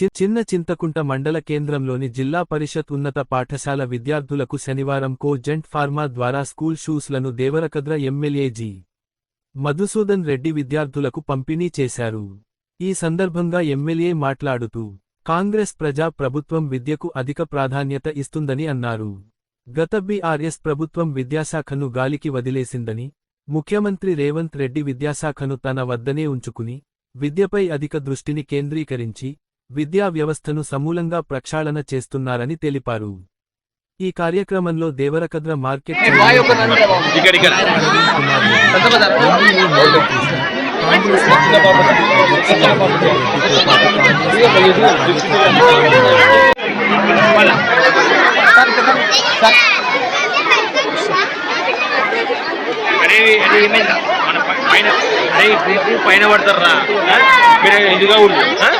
చి- చిన్న చింతకుంట మండల కేంద్రంలోని జిల్లా పరిషత్ ఉన్నత పాఠశాల విద్యార్థులకు శనివారం కో జెంట్ ఫార్మా ద్వారా స్కూల్ షూస్లను దేవరకద్ర ఎమ్మెల్యే జి. మధుసూదన్ రెడ్డి విద్యార్థులకు పంపిణీ చేశారు. ఈ సందర్భంగా ఎమ్మెల్యే మాట్లాడుతూ కాంగ్రెస్ ప్రజా ప్రభుత్వం విద్యకు అధిక ప్రాధాన్యత ఇస్తుందని అన్నారు. గత బీఆర్ఎస్ ప్రభుత్వం విద్యాశాఖను గాలికి వదిలేసిందని ముఖ్యమంత్రి రేవంత్ రెడ్డి విద్యాశాఖను తన వద్దనే ఉంచుకుని విద్యపై అధిక దృష్టిని కేంద్రీకరించి విద్యా వ్యవస్థను సమూలంగా ప్రక్షాళన చేస్తున్నారని తెలిపారు. ఈ కార్యక్రమంలో దేవరకద్ర మార్కెట్ పైన పడతారా? మీరు ఇదిగా అనను.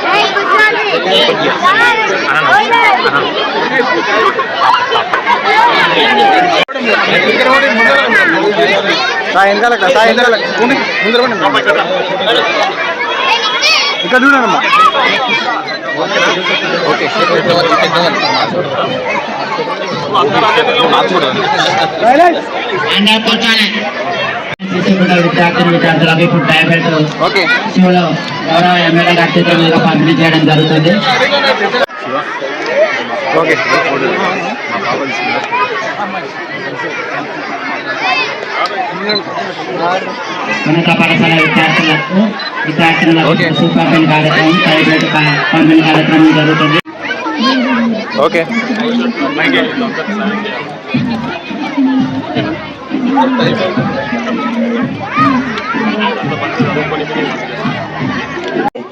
సాయంకాల సాయంకాల ముందర ఇక్కడ చూడమ్మా ఓకే అండ్ విద్యార్థులు విద్యార్థులకు ఇప్పుడు గౌరవ ఎమ్మెల్యే పంపిణీ చేయడం జరుగుతుంది. ఓకే. ఉన్నత పాఠశాల విద్యార్థులకు విద్యార్థులకు ఓకే. సూపర్ పెన్ కార్యక్రమం కా- పంపిణీ కార్యక్రమం జరుగుతుంది. ఓకే.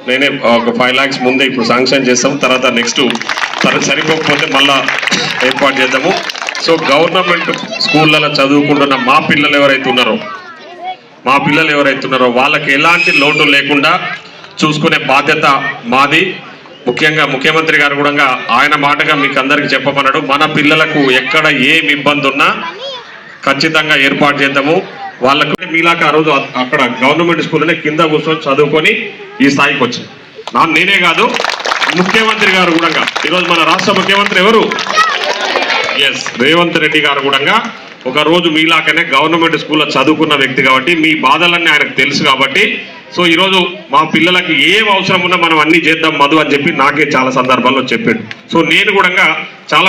నేనే ఒక ఫైవ్ ల్యాక్స్ ముందే ఇప్పుడు శాంక్షన్ చేస్తాం. తర్వాత నెక్స్ట్ సరిపోకపోతే మళ్ళా ఏర్పాటు చేద్దాము. సో గవర్నమెంట్ స్కూళ్ళలో చదువుకుంటున్న మా పిల్లలు ఎవరైతే ఉన్నారో మా పిల్లలు ఎవరైతే ఉన్నారో వాళ్ళకి ఎలాంటి లోటు లేకుండా చూసుకునే బాధ్యత మాది. ముఖ్యంగా ముఖ్యమంత్రి గారు కూడా ఆయన మాటగా మీకు అందరికీ చెప్పమన్నాడు. మన పిల్లలకు ఎక్కడ ఏమి ఇబ్బంది ఉన్నా ఖచ్చితంగా ఏర్పాటు చేద్దాము. వాళ్ళకు మీలాక ఆ రోజు అక్కడ గవర్నమెంట్ స్కూల్లోనే కింద కూర్చొని చదువుకొని ఈ స్థాయికి వచ్చింది నా నేనే కాదు ముఖ్యమంత్రి గారు కూడా. ఈరోజు మన రాష్ట్ర ముఖ్యమంత్రి ఎవరు? ఎస్ రేవంత్ రెడ్డి గారు కూడా. ఒక రోజు మీలాకనే గవర్నమెంట్ స్కూల్లో చదువుకున్న వ్యక్తి కాబట్టి మీ బాధలన్నీ ఆయనకు తెలుసు కాబట్టి సో ఈరోజు మా పిల్లలకి ఏం అవసరం ఉన్నా మనం అన్ని చేద్దాం మధు అని చెప్పి నాకే చాలా సందర్భాల్లో చెప్పాడు. సో నేను కూడా చాలా